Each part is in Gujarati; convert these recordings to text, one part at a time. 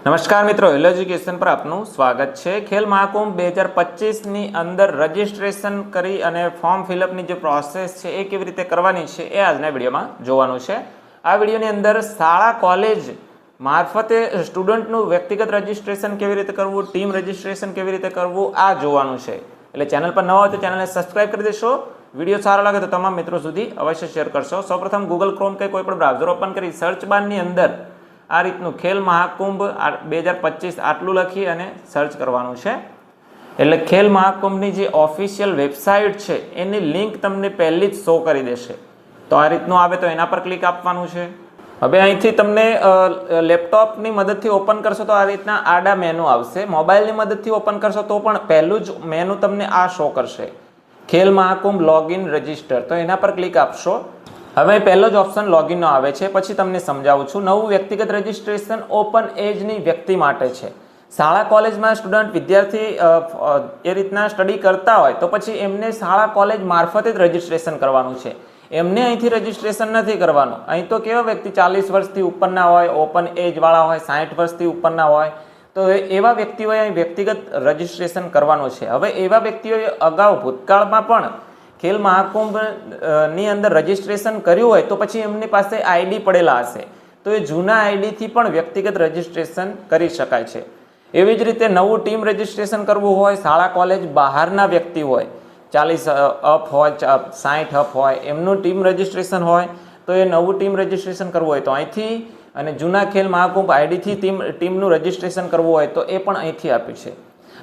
નમસ્કાર મિત્રો હિલ એજ્યુકેશન પર આપનું સ્વાગત છે. ખેલ મહાકુંભ બે હજાર પચીસની અંદર રજિસ્ટ્રેશન કરી અને ફોર્મ ફિલઅપની જે પ્રોસેસ છે એ કેવી રીતે કરવાની છે એ આજના વિડીયોમાં જોવાનું છે. આ વિડીયોની અંદર શાળા કોલેજ મારફતે સ્ટુડન્ટનું વ્યક્તિગત રજિસ્ટ્રેશન કેવી રીતે કરવું ટીમ રજિસ્ટ્રેશન કેવી રીતે કરવું, આ જોવાનું છે. એટલે ચેનલ પર ન હોય તો ચેનલને સબસ્ક્રાઇબ કરી દેશો. વીડિયો સારો લાગે તો તમામ મિત્રો સુધી અવશ્ય શેર કરશો. સૌપ્રથમ ગૂગલ ક્રોમ કે કોઈ પણ બ્રાઉઝર ઓપન કરી સર્ચ બારની અંદર આ રીતનું ખેલ મહાકુંભ બે હજાર પચીસ આટલું લખી અને સર્ચ કરવાનું છે. એટલે ખેલ મહાકુંભની જે ઓફિશિયલ વેબસાઇટ છે, એની લિંક તમને પહેલી જ શો કરી દેશે. તો આ રીતનું આવે તો એના પર ક્લિક આપવાનું છે. હવે અહીંથી તમને લેપટોપની મદદથી ઓપન કરશો તો આ રીતના આડા મેનુ આવશે. મોબાઈલની મદદથી ઓપન કરશો તો પણ પહેલું જ મેનુ તમને આ શો કરશે. ખેલ મહાકુંભ લોગિન રજિસ્ટર તો એના પર ક્લિક આપશો. હવે પહેલો જ ઓપ્શન લોગિનનો આવે છે. પછી તમને સમજાવું છું, નવું વ્યક્તિગત રજિસ્ટ્રેશન ઓપન એજની વ્યક્તિ માટે છે. શાળા કોલેજમાં સ્ટુડન્ટ વિદ્યાર્થી એ રીતના સ્ટડી કરતા હોય તો પછી એમને શાળા કોલેજ મારફતે જ રજિસ્ટ્રેશન કરવાનું છે. એમને અહીંથી રજિસ્ટ્રેશન નથી કરવાનું. અહીં તો કેવા વ્યક્તિ ચાલીસ વર્ષથી ઉપરના હોય ઓપન એજવાળા હોય સાઠ વર્ષથી ઉપરના હોય, તો એવા વ્યક્તિઓએ અહીં વ્યક્તિગત રજીસ્ટ્રેશન કરવાનું છે. હવે એવા વ્યક્તિઓએ અગાઉ ભૂતકાળમાં પણ ખેલ મહાકુંભની અંદર રજિસ્ટ્રેશન કર્યું હોય તો પછી એમની પાસે આઈડી પડેલા હશે. તો એ જૂના આઈડીથી પણ વ્યક્તિગત રજીસ્ટ્રેશન કરી શકાય છે. એવી જ રીતે નવું ટીમ રજિસ્ટ્રેશન કરવું હોય, શાળા કોલેજ બહારના વ્યક્તિ હોય, ચાલીસ અપ હોય સાઠ અપ હોય, એમનું ટીમ રજિસ્ટ્રેશન હોય, તો એ નવું ટીમ રજિસ્ટ્રેશન કરવું હોય તો અહીંથી અને જૂના ખેલ મહાકુંભ આઈડીથી ટીમ ટીમનું રજિસ્ટ્રેશન કરવું હોય તો એ પણ અહીંથી આપ્યું છે.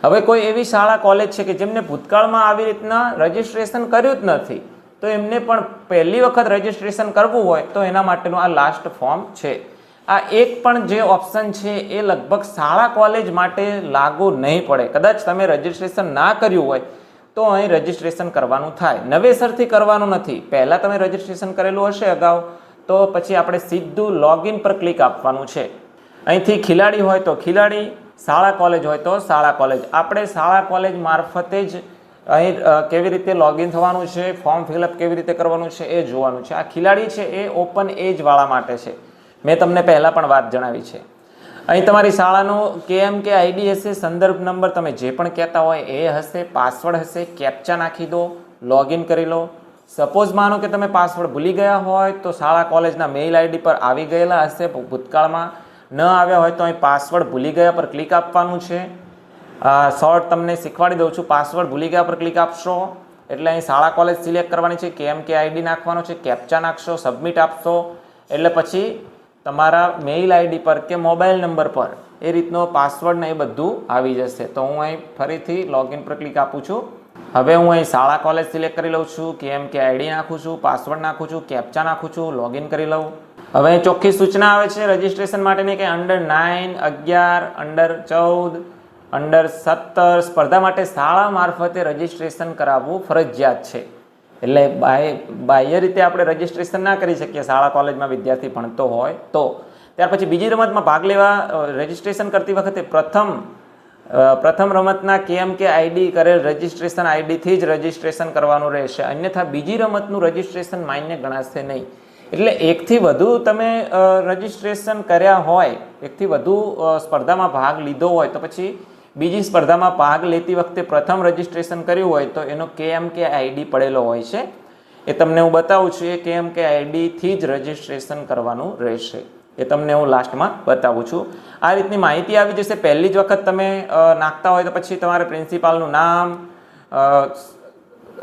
હવે કોઈ એવી શાળા કોલેજ છે કે જેમને ભૂતકાળમાં આવી રીતના રજિસ્ટ્રેશન કર્યું જ નથી, તો એમને પણ પહેલી વખત રજિસ્ટ્રેશન કરવું હોય તો એના માટેનું આ લાસ્ટ ફોર્મ છે. આ એક પણ જે ઓપ્શન છે એ લગભગ શાળા કોલેજ માટે લાગુ નહીં પડે. કદાચ તમે રજિસ્ટ્રેશન ના કર્યું હોય તો અહીં રજિસ્ટ્રેશન કરવાનું થાય. નવેસરથી કરવાનું નથી. પહેલાં તમે રજિસ્ટ્રેશન કરેલું હશે અગાઉ, તો પછી આપણે સીધું લોગિન પર ક્લિક આપવાનું છે. અહીંથી ખિલાડી હોય તો ખિલાડી શાળા કોલેજ હોય તો શાળા કોલેજ. આપણે શાળા કોલેજ મારફતે જ અહીં કેવી રીતે લોગિન થવાનું છે ફોર્મ ફિલઅપ કેવી રીતે કરવાનું છે એ જોવાનું છે. આ ખિલાડી છે એ ઓપન એજવાળા માટે છે. મેં તમને પહેલાં પણ વાત જણાવી છે. અહીં તમારી શાળાનો કેએમ કે આઈડી હશે, સંદર્ભ નંબર તમે જે પણ કહેતા હોય એ હશે પાસવર્ડ હશે કેપ્ચા નાખી દો લોગિન કરી લો. સપોઝ માનો કે તમે પાસવર્ડ ભૂલી ગયા હોય તો શાળા કોલેજના મેઇલ આઈડી પર આવી ગયેલા હશે ભૂતકાળમાં. ન આવ્યા હોય તો અહીં પાસવર્ડ ભૂલી ગયા પર ક્લિક આપવાનું છે. શોર્ટ તમને શીખવાડી દઉં છું પાસવર્ડ ભૂલી ગયા પર ક્લિક આપશો. એટલે અહીં શાળા કોલેજ સિલેક્ટ કરવાની છે, કેમ કે આઈડી નાખવાનો છે કેપ્ચા નાખશો સબમિટ આપશો. એટલે પછી તમારા મેઇલ આઈડી પર કે મોબાઈલ નંબર પર એ રીતનો પાસવર્ડ ને એ બધું આવી જશે. તો હું અહીં ફરીથી લોગિન પર ક્લિક આપું છું. હવે હું અહીં શાળા કોલેજ સિલેક્ટ કરી લઉં છું, કેમ કે આઈડી નાખું છું પાસવર્ડ નાખું છું કેપ્ચા નાખું છું લોગિન કરી લઉં. હવે ચોખ્ખી સૂચના આવે છે રજિસ્ટ્રેશન માટેની કે અંડર નાઇન અગિયાર અંડર ચૌદ અંડર સત્તર, સ્પર્ધા માટે શાળા મારફતે રજિસ્ટ્રેશન કરાવવું ફરજિયાત છે. એટલે બાય બાહ્ય રીતે આપણે રજિસ્ટ્રેશન ના કરી શકીએ, શાળા, કોલેજમાં વિદ્યાર્થી ભણતો હોય તો. ત્યાર પછી બીજી રમતમાં ભાગ લેવા રજિસ્ટ્રેશન કરતી વખતે પ્રથમ પ્રથમ રમતના કેમ કે આઈડી કરેલ રજિસ્ટ્રેશન આઈડીથી જ રજિસ્ટ્રેશન કરવાનું રહેશે. અન્યથા બીજી રમતનું રજિસ્ટ્રેશન માન્ય ગણાશે નહીં. એટલે એકથી વધુ તમે રજીસ્ટ્રેશન કર્યા હોય, એકથી વધુ સ્પર્ધામાં ભાગ લીધો હોય, તો પછી બીજી સ્પર્ધામાં ભાગ લેતી વખતે પ્રથમ રજિસ્ટ્રેશન કર્યું હોય, તો એનો કેએમ કે આઈડી પડેલો હોય છે. એ તમને હું બતાવું છું, એ કેએમ કે આઈડીથી જ રજિસ્ટ્રેશન કરવાનું રહેશે. એ તમને હું લાસ્ટમાં બતાવું છું. આ રીતની માહિતી આવી જશે. પહેલી જ વખત તમે નાખતા હોય તો પછી તમારે પ્રિન્સિપાલનું નામ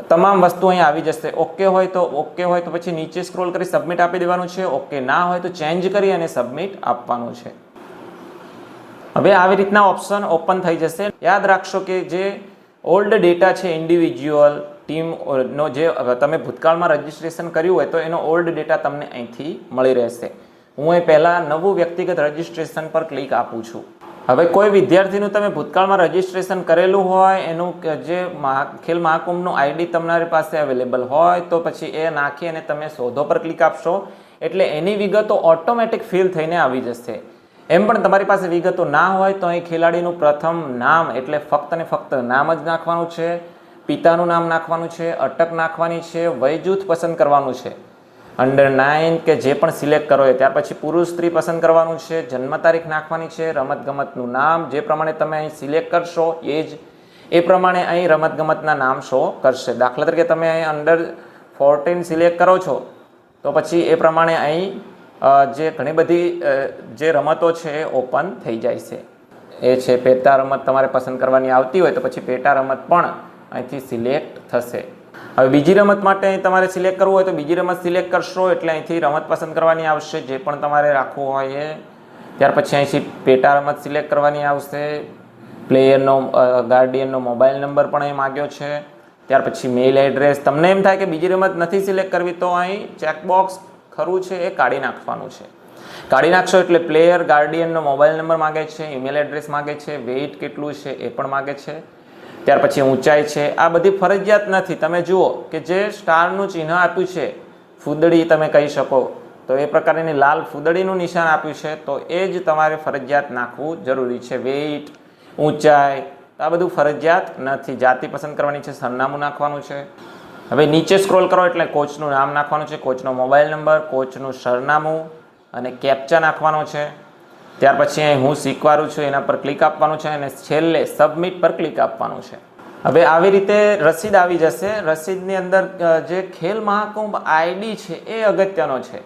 તમામ વસ્તુ અહીં આવી જશે. ઓકે હોય તો ઓકે હોય તો પછી નીચે સ્ક્રોલ કરી સબમિટ આપી દેવાનું છે. ઓકે ના હોય તો ચેન્જ કરી અને સબમિટ આપવાનું છે. હવે આવી રીતના ઓપ્શન ઓપન થઈ જશે. યાદ રાખશો કે જે ઓલ્ડ ડેટા છે ઇન્ડિવિજ્યુઅલ ટીમનો જે તમે ભૂતકાળમાં રજિસ્ટ્રેશન કર્યું હોય તો એનો ઓલ્ડ ડેટા તમને અહીંથી મળી રહેશે. હું એ પહેલાં નવું વ્યક્તિગત રજિસ્ટ્રેશન પર ક્લિક આપું છું. હવે કોઈ વિદ્યાર્થીનું તમે ભૂતકાળમાં રજીસ્ટ્રેશન કરેલું હોય, એનું જે ખેલ મહાકુંભનું આઈડી તમારી પાસે અવેલેબલ હોય, તો પછી એ નાખી અને તમે શોધો પર ક્લિક આપશો. એટલે એની વિગતો ઓટોમેટિક ફિલ થઈને આવી જશે. એમ પણ તમારી પાસે વિગતો ના હોય, તો અહીં ખેલાડીનું પ્રથમ નામ, એટલે ફક્ત ને ફક્ત નામ જ નાખવાનું છે, પિતાનું નામ નાખવાનું છે, અટક નાખવાની છે વય જૂથ પસંદ કરવાનું છે. અંડર નાઇન કે જે પણ સિલેક્ટ કરો એ. ત્યાર પછી પુરુષ સ્ત્રી પસંદ કરવાનું છે, જન્મ તારીખ નાખવાની છે, રમતગમતનું નામ જે પ્રમાણે તમે અહીં સિલેક્ટ કરશો એ જ, એ પ્રમાણે અહીં રમતગમતના નામ શો કરશે. દાખલા તરીકે તમે અહીં અંડર ફોર્ટીન સિલેક્ટ કરો છો, તો પછી એ પ્રમાણે અહીં જે ઘણી બધી જે રમતો છે એ ઓપન થઈ જાય છે. એ છે પેટા રમત તમારે પસંદ કરવાની આવતી હોય તો પછી પેટા રમત પણ અહીંથી સિલેક્ટ થશે. હવે બીજી રમત માટે અહીં તમારે સિલેક્ટ કરવું હોય તો બીજી રમત સિલેક્ટ કરશો એટલે અહીંથી રમત પસંદ કરવાની આવશે. જે પણ તમારે રાખવું હોય એ. ત્યાર પછી અહીંથી પેટા રમત સિલેક્ટ કરવાની આવશે. પ્લેયરનો ગાર્ડિયનનો મોબાઈલ નંબર પણ અહીં માગ્યો છે. ત્યાર પછી મેઇલ એડ્રેસ. તમને એમ થાય કે બીજી રમત નથી સિલેક્ટ કરવી તો અહીં ચેકબોક્સ ખરું છે એ કાઢી નાખવાનું છે. કાઢી નાખશો એટલે પ્લેયર, ગાર્ડિયનનો મોબાઈલ નંબર માગે છે, ઈમેલ એડ્રેસ માગે છે, વેઇટ કેટલું છે એ પણ માગે છે. ત્યાર પછી ઊંચાઈ છે. આ બધી ફરજિયાત નથી. તમે જુઓ કે જે સ્ટારનું ચિહ્ન આપ્યું છે, ફૂદડી તમે કહી શકો. તો એ પ્રકારની લાલ ફૂદડીનું નિશાન આપ્યું છે. તો એ જ તમારે ફરજિયાત નાખવું જરૂરી છે. વેઇટ ઊંચાઈ આ બધું ફરજિયાત નથી. જાતિ પસંદ કરવાની છે, સરનામું નાખવાનું છે. હવે નીચે સ્ક્રોલ કરો એટલે કોચનું નામ નાખવાનું છે, કોચનો મોબાઈલ નંબર, કોચનું સરનામું અને કેપ્ચા નાખવાનો છે. ત્યાર પછી અહીં હું શીખવાડું છું, એના પર ક્લિક આપવાનું છે અને છેલ્લે સબમિટ પર ક્લિક આપવાનું છે. હવે આવી રીતે રસીદ આવી જશે. રસીદની અંદર જે ખેલ મહાકુંભ આઈડી છે એ અગત્યનો છે.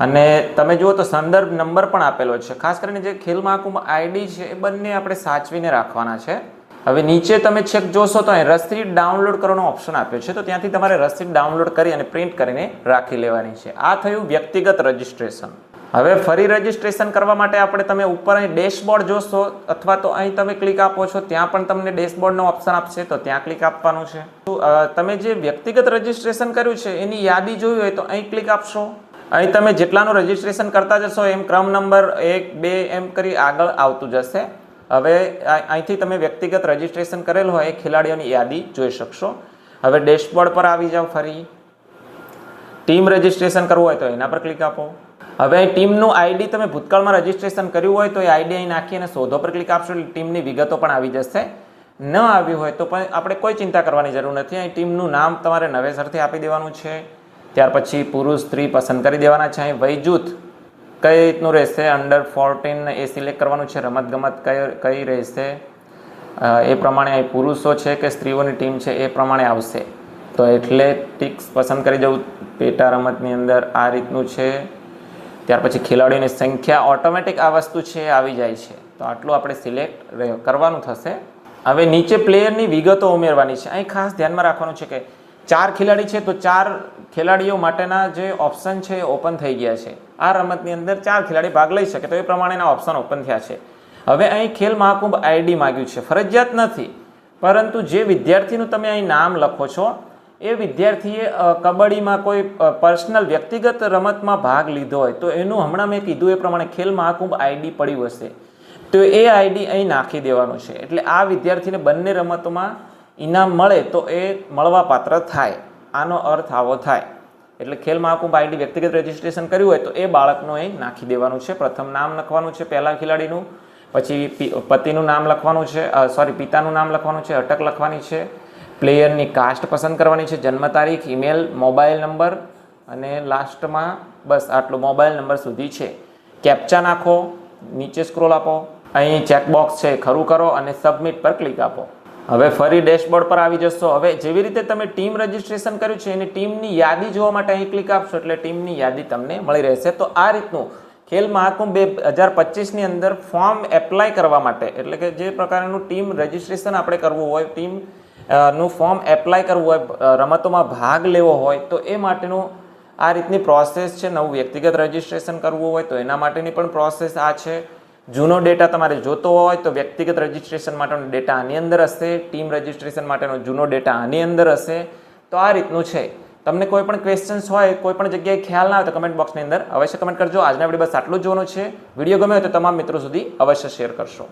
અને તમે જુઓ તો સંદર્ભ નંબર પણ આપેલો છે. ખાસ કરીને જે ખેલ મહાકુંભ આઈડી છે એ બંને આપણે સાચવીને રાખવાના છે. હવે નીચે તમે છેક જોશો તો અહીં રસીદ ડાઉનલોડ કરવાનો ઓપ્શન આપ્યો છે. તો ત્યાંથી તમારે રસીદ ડાઉનલોડ કરી અને પ્રિન્ટ કરીને રાખી લેવાની છે. આ થયું વ્યક્તિગત રજિસ્ટ્રેશન. હવે ફરી રજિસ્ટ્રેશન કરવા માટે આપણે તમે ઉપર અહીં ડેશબોર્ડ જોશો અથવા તો અહીં તમે ક્લિક આપો છો, ત્યાં પણ તમને ડેશબોર્ડનો ઓપ્શન આપશે, તો ત્યાં ક્લિક આપવાનું છે. તમે જે વ્યક્તિગત રજીસ્ટ્રેશન કર્યું છે, એની યાદી જોઈ હોય તો અહીં ક્લિક આપશો. અહીં તમે જેટલાનું રજિસ્ટ્રેશન કરતા જશો, એમ ક્રમ નંબર એક, બે, એમ કરી આગળ આવતું જશે. હવે અહીંથી તમે વ્યક્તિગત રજીસ્ટ્રેશન કરેલ હોય, એ ખેલાડીઓની યાદી જોઈ શકશો. હવે ડેશબોર્ડ પર આવી જાઓ ફરી. ટીમ રજિસ્ટ્રેશન કરવું હોય તો એના પર ક્લિક આપો. હવે અહીં ટીમનું આઈડી તમે ભૂતકાળમાં રજિસ્ટ્રેશન કર્યું હોય તો એ આઈડી અહીં નાખી અને શોધો પર ક્લિક આપશો. એટલે ટીમની વિગતો પણ આવી જશે. ન આવ્યું હોય તો પણ આપણે કોઈ ચિંતા કરવાની જરૂર નથી. અહીં ટીમનું નામ તમારે નવેસરથી આપી દેવાનું છે. ત્યાર પછી પુરુષ, સ્ત્રી પસંદ કરી દેવાના છે. અહીં વય જૂથ કઈ રીતનું રહેશે? અંડર ફોર્ટીન એ સિલેક્ટ કરવાનું છે. રમતગમત કઈ કઈ રહેશે? એ પ્રમાણે અહીં પુરુષો છે કે સ્ત્રીઓની ટીમ છે એ પ્રમાણે આવશે. તો એટલે ટિક્સ પસંદ કરી જવું પેટા રમતની અંદર આ રીતનું છે. ત્યાર પછી ખેલાડીઓની સંખ્યા ઓટોમેટિક આ વસ્તુ છે, આવી જાય છે. તો આટલું આપણે સિલેક્ટ કરવાનું થશે. હવે નીચે પ્લેયરની વિગતો ઉમેરવાની છે. અહીં ખાસ ધ્યાનમાં રાખવાનું છે કે ચાર ખેલાડી છે, તો ચાર ખેલાડીઓ માટેના જે ઓપ્શન છે એ ઓપન થઈ ગયા છે. આ રમતની અંદર ચાર ખેલાડી ભાગ લઈ શકે, તો એ પ્રમાણેના ઓપ્શન ઓપન થયા છે. હવે અહીં ખેલ મહાકુંભ આઈડી માગ્યું છે. ફરજિયાત નથી, પરંતુ જે વિદ્યાર્થીનું તમે અહીં નામ લખો છો એ વિદ્યાર્થીએ કબડ્ડીમાં કોઈ પર્સનલ વ્યક્તિગત રમતમાં ભાગ લીધો હોય, તો એનું હમણાં મેં કીધું એ પ્રમાણે ખેલ મહાકુંભ આઈડી પડ્યું હશે તો એ આઈડી અહીં નાખી દેવાનું છે. એટલે આ વિદ્યાર્થીને બંને રમતોમાં ઇનામ મળે, તો એ મળવાપાત્ર થાય. આનો અર્થ આવો થાય. એટલે ખેલ મહાકુંભ આઈડી વ્યક્તિગત રજીસ્ટ્રેશન કર્યું હોય, તો એ બાળકનું અહીં નાખી દેવાનું છે. પ્રથમ નામ લખવાનું છે પહેલા ખેલાડીનું. પછી પતિનું નામ લખવાનું છે સોરી પિતાનું નામ લખવાનું છે, અટક લખવાની છે. પ્લેયરની કાસ્ટ પસંદ કરવાની છે. જન્મ તારીખ ઈમેલ મોબાઈલ નંબર અને લાસ્ટમાં બસ આટલો મોબાઈલ નંબર સુધી છે. કેપ્ચા નાખો, નીચે સ્ક્રોલ આપો, અહીં ચેકબોક્સ છે ખરું કરો અને સબમિટ પર ક્લિક આપો. હવે ફરી ડેશબોર્ડ પર આવી જશો. હવે જેવી રીતે તમે ટીમ રજિસ્ટ્રેશન કર્યું છે, એની ટીમની યાદી જોવા માટે અહીં ક્લિક આપશો એટલે ટીમની યાદી તમને મળી રહેશે. તો આ રીતનું ખેલ મહાકુંભ બે હજાર પચીસની અંદર ફોર્મ એપ્લાય કરવા માટે, એટલે કે જે પ્રકારનું ટીમ રજિસ્ટ્રેશન આપણે કરવું હોય ટીમ નું ફોર્મ એપ્લાય કરવું હોય રમતોમાં ભાગ લેવો હોય, તો એ માટેનું આ રીતની પ્રોસેસ છે. નવું વ્યક્તિગત રજિસ્ટ્રેશન કરવું હોય તો એના માટેની પણ પ્રોસેસ આ છે. જૂનો ડેટા તમારે જોતો હોય તો વ્યક્તિગત રજિસ્ટ્રેશન માટેનો ડેટા આની અંદર હશે. ટીમ રજિસ્ટ્રેશન માટેનો જૂનો ડેટા આની અંદર હશે. તો આ રીતનું છે. તમને કોઈ પણ ક્વેશ્ચન્સ હોય, કોઈ પણ જગ્યાએ ખ્યાલ ના હોય તો કમેન્ટ બોક્સની અંદર અવશ્ય કમેન્ટ કરજો. આજના વીડિયો બસ આટલું જ જોવાનું છે. વીડિયો ગમે હોય તો તમામ મિત્રો સુધી અવશ્ય શેર કરશો.